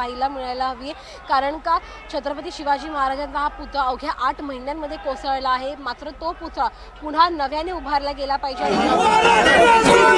पाहायला मिळायला हवी कारण का छत्रपती शिवाजी महाराजांचा हा पुतळा अवघ्या आठ महिन्यांमध्ये कोसळला आहे. मात्र तो पुतळा पुन्हा नव्याने उभारला गेला पाहिजे.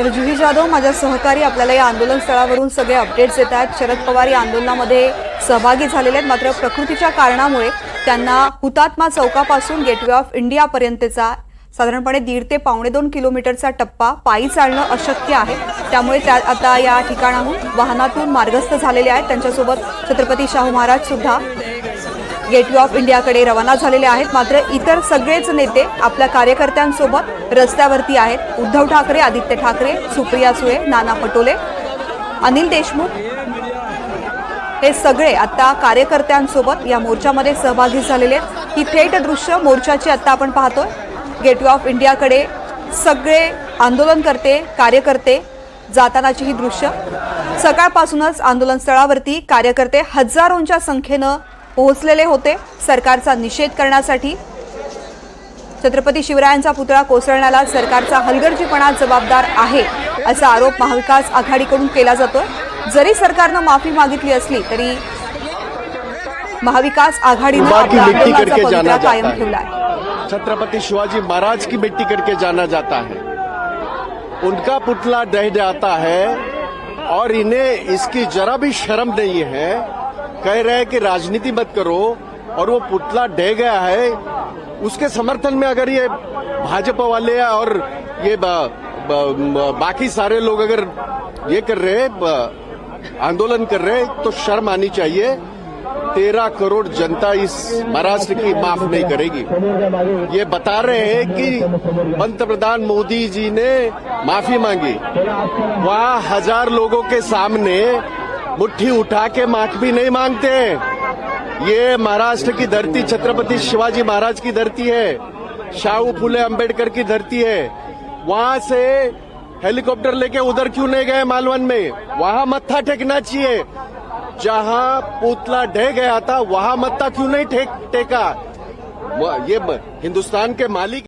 तर जुही जाधव माझ्या सहकारी आपल्याला या आंदोलन स्थळावरून सगळे अपडेट्स येत आहेत. शरद पवार या आंदोलनामध्ये सहभागी झालेले आहेत. मात्र प्रकृतीच्या कारणामुळे त्यांना हुतात्मा चौकापासून गेटवे ऑफ इंडियापर्यंतचा साधारणपणे दीड ते पावणे दोन किलोमीटरचा टप्पा पायी चालणं अशक्य आहे. त्यामुळे त्या आता या ठिकाणाहून वाहनातून मार्गस्थ झालेले आहेत. त्यांच्यासोबत छत्रपती शाहू महाराज सुद्धा गेटवे ऑफ इंडियाकडे रवाना झालेले आहेत. मात्र इतर सगळेच नेते आपल्या कार्यकर्त्यांसोबत रस्त्यावरती आहेत. उद्धव ठाकरे आदित्य ठाकरे सुप्रिया सुळे नाना पटोले अनिल देशमुख हे सगळे आता कार्यकर्त्यांसोबत या मोर्चामध्ये सहभागी झालेले आहेत. ही थेट दृश्य मोर्चाची आत्ता आपण पाहतोय. गेटवे ऑफ इंडियाकडे सगळे आंदोलनकर्ते कार्यकर्ते जातानाची ही दृश्य. सकाळपासूनच आंदोलन स्थळावरती कार्यकर्ते हजारोंच्या संख्येनं पोहोचलेले होते सरकारचा निषेध करण्यासाठी. छत्रपती शिवरायांचा पुतळा कोसळण्याला सरकारचा हलगर्जीपणा जबाबदार आहे असा आरोप महाविकास आघाडीकडून केला जातोय. जरी सरकारनं माफी मागितली असली तरी महाविकास आघाडीनं आपला आंदोलनाचा पवित्रा कायम ठेवला आहे. छत्रपति शिवाजी महाराज की मिट्टी करके जाना जाता है. उनका पुतला ढह जाता है और इन्हें इसकी जरा भी शर्म नहीं है कह रहे हैं कि राजनीति मत करो और वो पुतला ढह गया है। उसके समर्थन में अगर ये भाजपा वाले और ये ब- ब- बाकी सारे लोग अगर ये कर रहे आंदोलन कर रहे तो शर्म आनी चाहिए। तेरह करोड़ जनता इस महाराष्ट्र की माफ़ नहीं करेगी। ये बता रहे हैं कि पंतप्रधान मोदी जी ने माफ़ी मांगी। वहाँ हज़ार लोगों के सामने मुट्ठी उठा के माठ भी नहीं मांगते। ये महाराष्ट्र की धरती छत्रपति शिवाजी महाराज की धरती है। शाहू फुले अंबेडकर की धरती है। वहाँ से हेलीकॉप्टर लेके उधर क्यों नहीं गए मालवन में? वहाँ मत्था टेकना चाहिए। जहाँ पुतला ढह गया था, वहाँ मत्था क्यों नहीं टेका ये हिंदुस्तान के मालिक